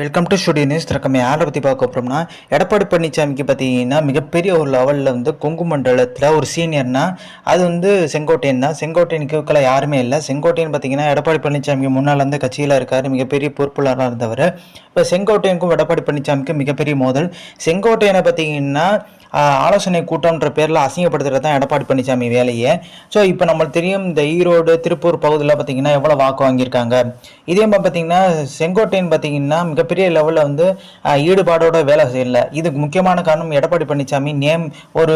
Welcome to studio news திறக்கமே யாரை பற்றி பார்க்க போகிறோம்னா எடப்பாடி பழனிசாமிக்கு பார்த்தீங்கன்னா மிகப்பெரிய ஒரு லெவலில் வந்து கொங்கு மண்டலத்தில் ஒரு சீனியர்னா அது வந்து செங்கோட்டையன் தான். செங்கோட்டையனுக்கு யாருமே இல்லை. செங்கோட்டையன் பார்த்தீங்கன்னா எடப்பாடி பழனிசாமிக்கு முன்னால் வந்து கட்சியில் இருக்கார். மிகப்பெரிய பொறுப்புள்ளராக இருந்தவர். இப்போ செங்கோட்டையனுக்கும் எடப்பாடி பழனிசாமிக்கும் மிகப்பெரிய மோதல். செங்கோட்டையனை பார்த்தீங்கன்னா ஆலோசனை கூட்டம்ன்ற பேரில் அசிங்கப்படுத்துறது தான் எடப்பாடி பழனிசாமி வேலையை. ஸோ இப்போ நம்மளுக்கு தெரியும் இந்த ஈரோடு திருப்பூர் பகுதியில் பார்த்தீங்கன்னா எவ்வளோ வாக்கு வாங்கியிருக்காங்க. இதே மாதிரி பார்த்தீங்கன்னா செங்கோட்டையன் பார்த்தீங்கன்னா மிக மிகப்பெரிய லெவலில் வந்து ஈடுபாடோட வேலை செய்யல. இதுக்கு முக்கியமான காரணம் எடப்பாடி பழனிசாமி நேம் ஒரு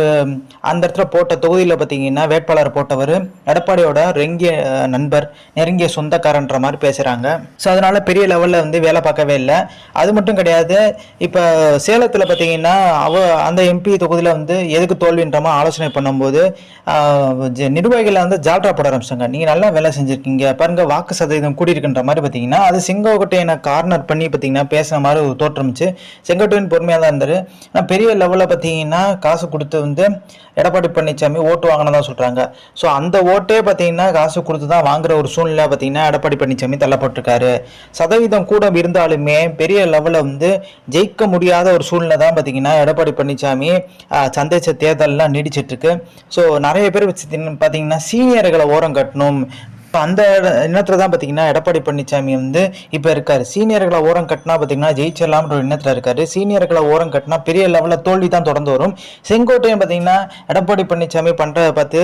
அந்த இடத்துல போட்ட தொகுதியில் பார்த்தீங்கன்னா வேட்பாளர் போட்டவர் எடப்பாடியோட ரெங்கிய நண்பர் நெருங்கிய சொந்தக்காரன்ற மாதிரி பேசுகிறாங்க ஸோ அதனால் பெரிய லெவலில் வந்து வேலை பார்க்கவே இல்லை. அது மட்டும் கிடையாது இப்போ சேலத்தில் பார்த்தீங்கன்னா அவ அந்த எம்பி தொகுதியில் வந்து எதுக்கு தோல்வின்றமா ஆலோசனை பண்ணும்போது ஜ- நிர்வாகிகளை வந்து ஜால்ரா போட ஆரம்பிச்சாங்க. நீங்கள் நல்லா வேலை செஞ்சுருக்கீங்க. பாருங்க வாக்கு சதவீதம் கூடியிருக்குன்ற மாதிரி பார்த்தீங்கன்னா அது செங்கோட்டையனை கார்னர் பண்ணி பார்த்தீங்கன்னா பேசுன மாதிரி ஒரு தோற்றமிச்சு செங்கோட்டையன் பொறுமையாக தான் இருந்தார். ஆனால் பெரிய லெவலில் பார்த்தீங்கன்னா காசு கொடுத்து வந்து எடப்பாடி பழனிசாமி ஓட்டு வாங்கினதான் சொல்கிறாங்க ஸோ அந்த ஓட்டே பார்த்தீங்கன்னா காசு கொடுத்து தான் வாங்குற ஒரு சூழ்நிலை பார்த்தீங்கன்னா எடப்பாடி பழனிசாமி தள்ளப்பட்டிருக்காரு. சதவீதம் கூட இருந்தாலுமே பெரிய லெவலில் வந்து ஜெயிக்க முடியாத ஒரு சூழ்நிலை தான் பார்த்தீங்கன்னா எடப்பாடி பழனிசாமி ஆஹ், சந்திச்ச தேர்தல்லாம் நீடிச்சிட்டுருக்கு ஸோ நிறைய பேர் வச்சு பார்த்தீங்கன்னா சீனியர்களை ஓரம் கட்டணும். இப்போ அந்த எண்ணத்தில் தான் பார்த்தீங்கன்னா எடப்பாடி பழனிசாமி வந்து இப்போ இருக்காரு. சீனியர்களை ஓரம் கட்டினா பார்த்தீங்கன்னா ஜெயிச்சிடலாம்ன்ற ஒரு எண்ணத்தில் இருக்காரு. சீனியர்களை ஓரம் கட்டினா பெரிய லெவலில் தோல்வி தான் தொடர்ந்து வரும். செங்கோட்டையும் பார்த்தீங்கன்னா எடப்பாடி பழனிசாமி பண்ணுறத பார்த்து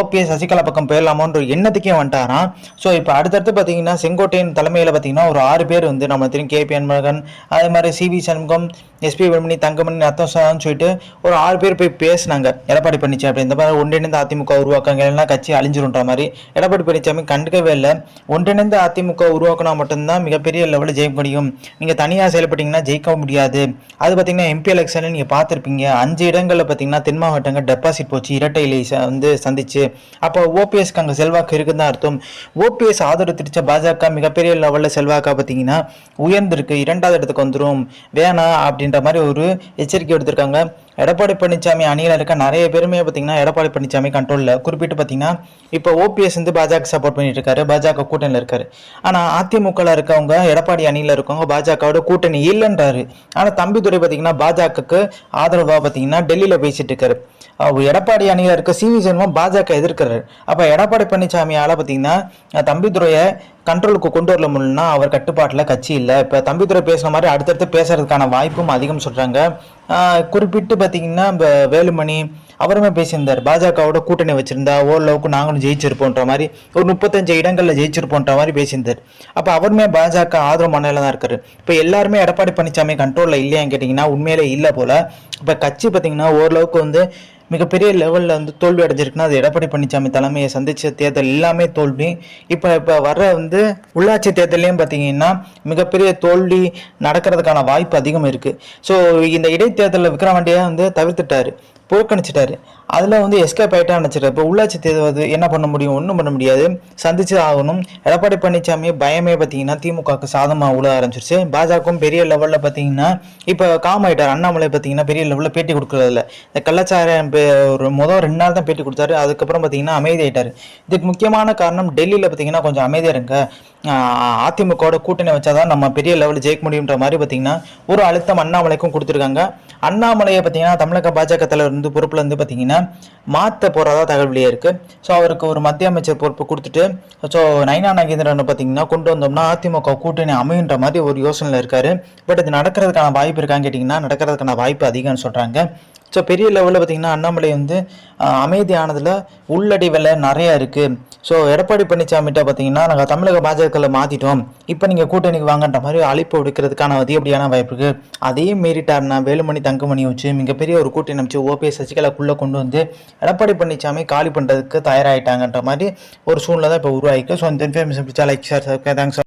ஓபிஎஸ் சசிகலா பக்கம் போயிடலாமோன்ற ஒரு எண்ணத்துக்கே வந்துட்டாராம் ஸோ இப்போ அடுத்தடுத்து பார்த்தீங்கன்னா செங்கோட்டையின் தலைமையில் பார்த்தீங்கன்னா ஒரு ஆறு பேர் வந்து நம்ம திரும்பி கேபி அன்பழகன் அதே மாதிரி சிவி சண்முகம் எஸ்பி வெண்மணி தங்கமணி அத்தம்சான்னு சொல்லிட்டு ஒரு ஆறு பேர் போய் பேசினாங்க. எடப்பாடி பழனிசாமி இந்த மாதிரி ஒன்றிணைந்து அதிமுக உருவாக்காங்க இல்லைன்னா கட்சி அழிஞ்சிருன்ற மாதிரி. எடப்பாடி பழனிசாமி கண்டுக்கவே இல்லை. ஒன்றிணைந்த அதிமுக உருவாக்கினா மட்டும்தான் மிகப்பெரிய லெவலில் ஜெயிக்க முடியும். நீங்கள் தனியாக செயல்பட்டீங்கன்னா ஜெயிக்க முடியாது. அது பார்த்தீங்கன்னா எம்பி எலெக்ஷனில் நீங்கள் பார்த்துருப்பீங்க. அஞ்சு இடங்களில் பார்த்தீங்கன்னா தென் மாவட்டங்கள் டெபாசிட் போச்சு. இரட்டை இலை வந்து சந்திச்சு. அப்போ ஓபிஎஸ்க்கு அங்கே செல்வாக்கு இருக்குன்னு தான் அர்த்தம். ஓபிஎஸ் ஆதரவு திரிச்ச பாஜக மிகப்பெரிய லெவலில் செல்வாக்கா பார்த்தீங்கன்னா உயர்ந்திருக்கு. இரண்டாவது இடத்துக்கு வந்துடும் வேணாம் அப்படின்ற மாதிரி ஒரு எச்சரிக்கை எடுத்திருக்காங்க எடப்பாடி பழனிசாமி அணியில் இருக்க நிறைய பேருமே பார்த்தீங்கன்னா எடப்பாடி பழனிசாமி கண்ட்ரோலில் குறிப்பிட்டு பார்த்தீங்கன்னா இப்போ ஓபிஎஸ் வந்து பாஜக சப்போர்ட் பண்ணிட்டு இருக்காரு. பாஜக கூட்டணியில் இருக்காரு. ஆனால் அதிமுகவில் இருக்கவங்க எடப்பாடி அணியில் இருக்கவங்க பாஜகவோட கூட்டணி இல்லைன்றாரு. ஆனால் தம்பிதுரை பார்த்தீங்கன்னா பாஜகவுக்கு ஆதரவாக பார்த்தீங்கன்னா டெல்லியில் பேசிட்டு இருக்காரு. எடப்பாடி அணியில் இருக்க சிவி சண்முகம் பாஜக எதிர்க்கிறார். அப்போ எடப்பாடி பழனிசாமியால் பார்த்தீங்கன்னா தம்பிதுரையை கண்ட்ரோலுக்கு கொண்டு வரல முடியலன்னா அவர் கட்டுப்பாட்டில் கட்சி இல்லை. இப்போ தம்பிதுரை பேசுன மாதிரி அடுத்தடுத்து பேசுறதுக்கான வாய்ப்பும் அதிகம் சொல்கிறாங்க குறிப்பிட்டு பார்த்தீங்கன்னா இப்போ வேலுமணி அவருமே பேசியிருந்தார். பாஜகவோட கூட்டணி வச்சிருந்தா ஓரளவுக்கு நாங்களும் ஜெயிச்சிருப்போன்ற மாதிரி ஒரு முப்பத்தஞ்சு இடங்களில் ஜெயிச்சிருப்போன்ற மாதிரி பேசியிருந்தார். அப்போ அவருமே பாஜக ஆதரவு மண்ணில் தான் இருக்காரு. இப்போ எல்லாருமே எடப்பாடி பழனிசாமி கண்ட்ரோலில் இல்லையான்னு கேட்டிங்கன்னா உண்மையிலே இல்லை போல. இப்போ கட்சி பார்த்தீங்கன்னா ஓரளவுக்கு வந்து மிகப்பெரிய லெவலில் வந்து தோல்வி அடைஞ்சிருக்குன்னா அது எடப்பாடி பழனிசாமி தலைமையை சந்தித்த தேர்தல் எல்லாமே தோல்வி. இப்போ இப்போ வர்ற வந்து உள்ளாட்சி தேர்தலையும் பார்த்தீங்கன்னா மிகப்பெரிய தோல்வி நடக்கிறதுக்கான வாய்ப்பு அதிகம் இருக்குது ஸோ இந்த இடைத்தேர்தலில் விக்ரவாண்டியை வந்து தவிர்த்துட்டாரு. புறக்கணிச்சிட்டாரு. அதில் வந்து எஸ்கேப் ஆகிட்டா நினச்சிட்டாரு. இப்போ உள்ளாட்சி தேர்தல் வந்து என்ன பண்ண முடியும்? ஒன்றும் பண்ண முடியாது. சந்திச்சு ஆகணும். எடப்பாடி பழனிசாமி பயமே பார்த்தீங்கன்னா திமுகவுக்கு சாதமாக உள்ள ஆரம்பிச்சிருச்சு. பாஜகவும் பெரிய லெவலில் பார்த்தீங்கன்னா இப்போ காம் ஆயிட்டார். அண்ணாமலை பார்த்தீங்கன்னா பெரிய லெவலில் பேட்டி கொடுக்குறதில்ல. இந்த கள்ளச்சாரம் பே- ஒரு முதல் ரெண்டு நாள் தான் பேட்டி கொடுத்தாரு. அதுக்கப்புறம் பார்த்தீங்கன்னா அமைதி ஆகிட்டார் இதுக்கு முக்கியமான காரணம் டெல்லியில் பார்த்தீங்கன்னா கொஞ்சம் அமைதியாக இருங்க. அதிமுகவோட கூட்டணி வச்சாதான் நம்ம பெரிய லெவலில் ஜெயிக்க முடியுன்ற மாதிரி பார்த்தீங்கன்னா ஒரு அழுத்தம் அண்ணாமலைக்கும் கொடுத்துருக்காங்க. அண்ணாமலையை பார்த்தீங்கன்னா தமிழக பாஜக தலைவர் வந்து பொறுப்பில் வந்து பார்த்தீங்கன்னா மாற்ற போகிறதா தகவல் இருக்குது ஸோ அவருக்கு ஒரு மத்திய அமைச்சர் பொறுப்பு கொடுத்துட்டு ஸோ நயனா நாகேந்திரனை பார்த்தீங்கன்னா கொண்டு வந்தோம்னா அதிமுக கூட்டணி அமையுன்ற மாதிரி ஒரு யோசனையில் இருக்கார். பட் இது நடக்கிறதுக்கான வாய்ப்பு இருக்கான்னு கேட்டிங்கன்னா நடக்கிறதுக்கான வாய்ப்பு அதிகம்னு சொல்கிறாங்க ஸோ பெரிய லெவலில் பார்த்திங்கன்னா அண்ணாமலை வந்து அமைதியானதில் அமைதியானதில் உள்ளடிவில் நிறையா இருக்குது ஸோ எடப்பாடி பழனிசாமிகிட்ட பார்த்தீங்கன்னா நாங்கள் தமிழக பாஜகவில் மாற்றிட்டோம் இப்போ நீங்கள் கூட்டணிக்கு வாங்கன்ற மாதிரி அழைப்பு விடுக்கிறதுக்கான அதிகப்படியான வாய்ப்பு இருக்குது அதையும் மீறிட்டாருன்னா வேலுமணி தங்கமணி வச்சு மிகப்பெரிய ஒரு கூட்டணி அமைச்சு ஓபிஎஸ் சசிகலாக்குள்ளே கொண்டு வந்து எடப்பாடி பழனிசாமி காலி பண்ணுறதுக்கு தயாராகிட்டாங்கன்ற மாதிரி ஒரு சூழ்நிலை தான் இப்போ உருவாயிருக்கு. ஸோ இந்த இன்ஃபர்மேஷன் பிடிச்சா லைக் சார் தேங்க்ஸ்